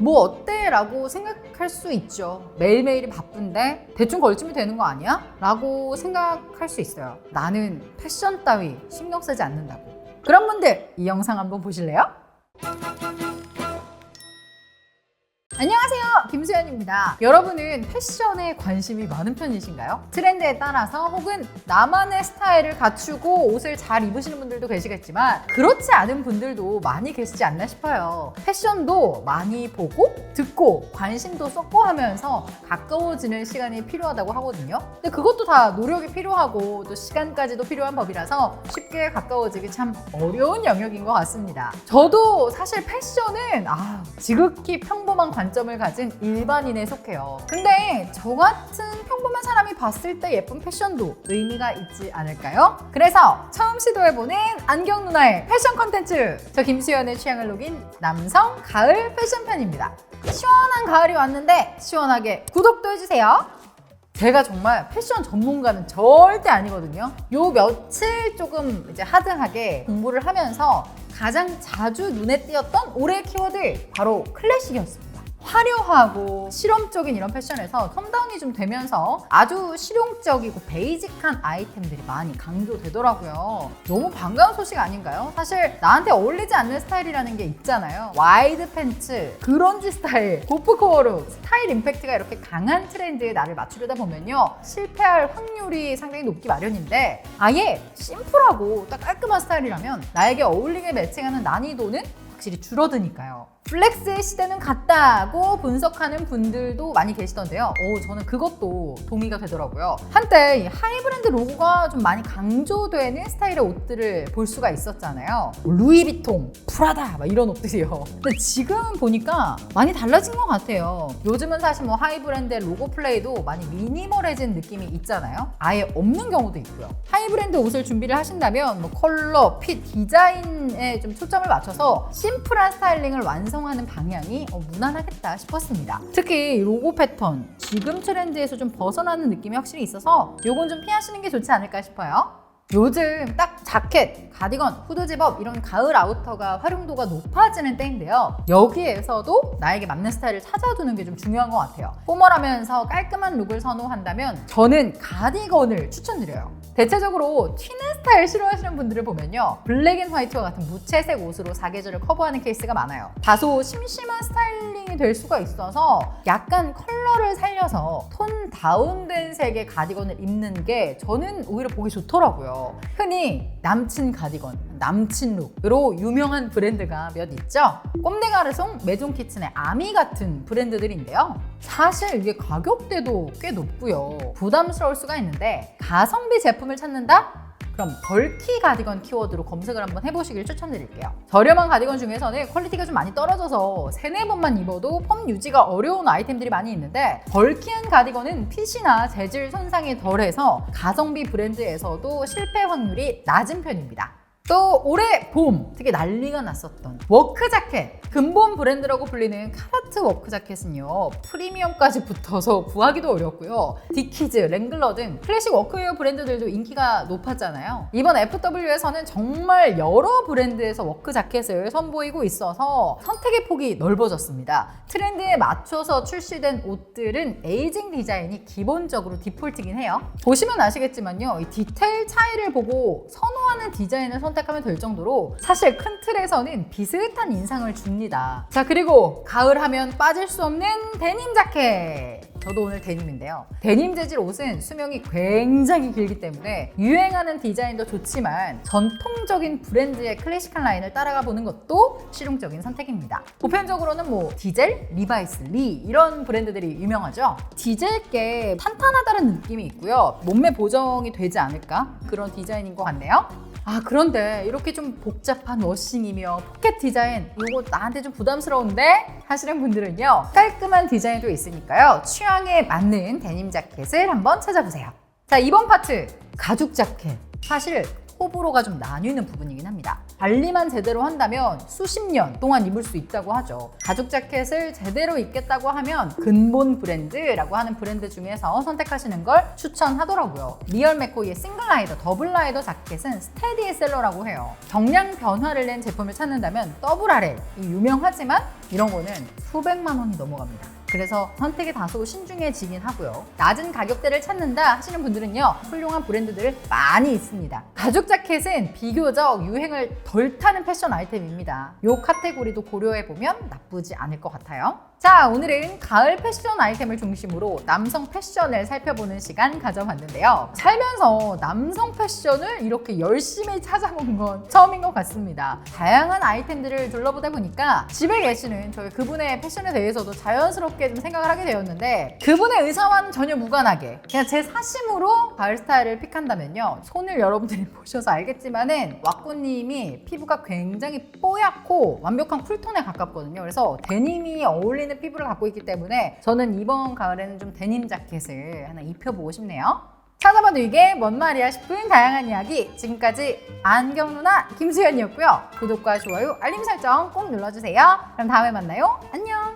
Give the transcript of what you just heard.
뭐 어때? 라고 생각할 수 있죠. 매일매일이 바쁜데 대충 걸치면 되는 거 아니야? 라고 생각할 수 있어요. 나는 패션 따위 신경 쓰지 않는다고. 그런 분들 이 영상 한번 보실래요? 김수현입니다. 여러분은 패션에 관심이 많은 편이신가요? 트렌드에 따라서 혹은 나만의 스타일을 갖추고 옷을 잘 입으시는 분들도 계시겠지만 그렇지 않은 분들도 많이 계시지 않나 싶어요. 패션도 많이 보고 듣고 관심도 쏟고 하면서 가까워지는 시간이 필요하다고 하거든요. 근데 그것도 다 노력이 필요하고 또 시간까지도 필요한 법이라서 쉽게 가까워지기 참 어려운 영역인 것 같습니다. 저도 사실 패션은 아, 지극히 평범한 관점을 가진 일반인에 속해요. 근데 저 같은 평범한 사람이 봤을 때 예쁜 패션도 의미가 있지 않을까요? 그래서 처음 시도해보는 안경 누나의 패션 컨텐츠. 저 김수현의 취향을 녹인 남성 가을 패션편입니다. 시원한 가을이 왔는데 시원하게 구독도 해주세요. 제가 정말 패션 전문가는 절대 아니거든요. 요 며칠 조금 이제 하드하게 공부를 하면서 가장 자주 눈에 띄었던 올해 키워드 바로 클래식이었습니다. 화려하고 실험적인 이런 패션에서 컴다운이 좀 되면서 아주 실용적이고 베이직한 아이템들이 많이 강조되더라고요. 너무 반가운 소식 아닌가요? 사실 나한테 어울리지 않는 스타일이라는 게 있잖아요. 와이드 팬츠, 그런지 스타일, 고프 코어룩, 스타일 임팩트가 이렇게 강한 트렌드에 나를 맞추려다 보면요. 실패할 확률이 상당히 높기 마련인데 아예 심플하고 딱 깔끔한 스타일이라면 나에게 어울리게 매칭하는 난이도는 확실히 줄어드니까요. 플렉스의 시대는 갔다고 분석하는 분들도 많이 계시던데요. 오, 저는 그것도 동의가 되더라고요. 한때 이 하이브랜드 로고가 좀 많이 강조되는 스타일의 옷들을 볼 수가 있었잖아요. 뭐 루이비통, 프라다 막 이런 옷들이요. 근데 지금 보니까 많이 달라진 것 같아요. 요즘은 사실 뭐 하이브랜드의 로고 플레이도 많이 미니멀해진 느낌이 있잖아요. 아예 없는 경우도 있고요. 하이브랜드 옷을 준비를 하신다면 뭐 컬러, 핏, 디자인에 좀 초점을 맞춰서 심플한 스타일링을 완성하는 방향이 어, 무난하겠다 싶었습니다. 특히 이 로고 패턴, 지금 트렌드에서 좀 벗어나는 느낌이 확실히 있어서 요건 좀 피하시는 게 좋지 않을까 싶어요. 요즘 딱 자켓, 가디건, 후드 집업 이런 가을 아우터가 활용도가 높아지는 때인데요. 여기에서도 나에게 맞는 스타일을 찾아두는 게 좀 중요한 것 같아요. 포멀하면서 깔끔한 룩을 선호한다면 저는 가디건을 추천드려요. 대체적으로 튀는 스타일 싫어하시는 분들을 보면요. 블랙 앤 화이트와 같은 무채색 옷으로 사계절을 커버하는 케이스가 많아요. 다소 심심한 스타일링이 될 수가 있어서 약간 컬러를 살려서 톤 다운된 색의 가디건을 입는 게 저는 오히려 보기 좋더라고요. 흔히 남친 가디건, 남친 룩으로 유명한 브랜드가 몇 있죠? 꼼데가르송, 메종키친의 아미 같은 브랜드들인데요. 사실 이게 가격대도 꽤 높고요. 부담스러울 수가 있는데 가성비 제품을 찾는다? 그럼 벌키 가디건 키워드로 검색을 한번 해보시길 추천드릴게요. 저렴한 가디건 중에서는 퀄리티가 좀 많이 떨어져서 세네 번만 입어도 폼 유지가 어려운 아이템들이 많이 있는데 벌키한 가디건은 핏이나 재질 손상이 덜해서 가성비 브랜드에서도 실패 확률이 낮은 편입니다. 또 올해 봄 특히 난리가 났었던 워크 자켓. 근본 브랜드라고 불리는 카라트 워크 자켓은요 프리미엄까지 붙어서 구하기도 어렵고요. 디키즈, 랭글러 등 클래식 워크웨어 브랜드들도 인기가 높았잖아요. 이번 FW에서는 정말 여러 브랜드에서 워크 자켓을 선보이고 있어서 선택의 폭이 넓어졌습니다. 트렌드에 맞춰서 출시된 옷들은 에이징 디자인이 기본적으로 디폴트긴 해요. 보시면 아시겠지만요 이 디테일 차이를 보고 선호하는 디자인을 선택 하면 될 정도로 사실 큰 틀에서는 비슷한 인상을 줍니다. 자, 그리고 가을 하면 빠질 수 없는 데님 자켓. 저도 오늘 데님인데요. 데님 재질 옷은 수명이 굉장히 길기 때문에 유행하는 디자인도 좋지만 전통적인 브랜드의 클래식한 라인을 따라가 보는 것도 실용적인 선택입니다. 보편적으로는 뭐 디젤, 리바이스, 리 이런 브랜드들이 유명하죠. 디젤께 탄탄하다는 느낌이 있고요. 몸매 보정이 되지 않을까 그런 디자인인 것 같네요. 아 그런데 이렇게 좀 복잡한 워싱이며 포켓 디자인 이거 나한테 좀 부담스러운데 하시는 분들은요 깔끔한 디자인도 있으니까요 취향 에 맞는 데님 자켓을 한번 찾아보세요 자 이번 파트 가죽 자켓 사실 호불호가 좀 나뉘는 부분이긴 합니다. 관리만 제대로 한다면 수십 년 동안 입을 수 있다고 하죠. 가죽 자켓을 제대로 입겠다고 하면 근본 브랜드라고 하는 브랜드 중에서 선택하시는 걸 추천하더라고요. 리얼 맥코이의 싱글 라이더, 더블 라이더 자켓은 스테디셀러라고 해요. 경량 변화를 낸 제품을 찾는다면 더블 이 유명하지만 이런 거는 수백만 원이 넘어갑니다. 그래서 선택이 다소 신중해지긴 하고요. 낮은 가격대를 찾는다 하시는 분들은요, 훌륭한 브랜드들 많이 있습니다. 가죽 자켓은 비교적 유행을 덜 타는 패션 아이템입니다. 이 카테고리도 고려해보면 나쁘지 않을 것 같아요. 자, 오늘은 가을 패션 아이템을 중심으로 남성 패션을 살펴보는 시간 가져봤는데요. 살면서 남성 패션을 이렇게 열심히 찾아본 건 처음인 것 같습니다. 다양한 아이템들을 둘러보다 보니까 집에 계시는 저희 그분의 패션에 대해서도 자연스럽게 좀 생각을 하게 되었는데 그분의 의사와는 전혀 무관하게 그냥 제 사심으로 가을 스타일을 픽한다면요. 손을 여러분들이 보셔서 알겠지만은 왁구님이 피부가 굉장히 뽀얗고 완벽한 쿨톤에 가깝거든요. 그래서 데님이 어울리는 피부를 갖고 있기 때문에 저는 이번 가을에는 좀 데님 자켓을 하나 입혀보고 싶네요. 찾아봐도 이게 뭔 말이야 싶은 다양한 이야기 지금까지 안경 누나 김수현이었고요. 구독과 좋아요, 알림 설정 꼭 눌러주세요. 그럼 다음에 만나요. 안녕.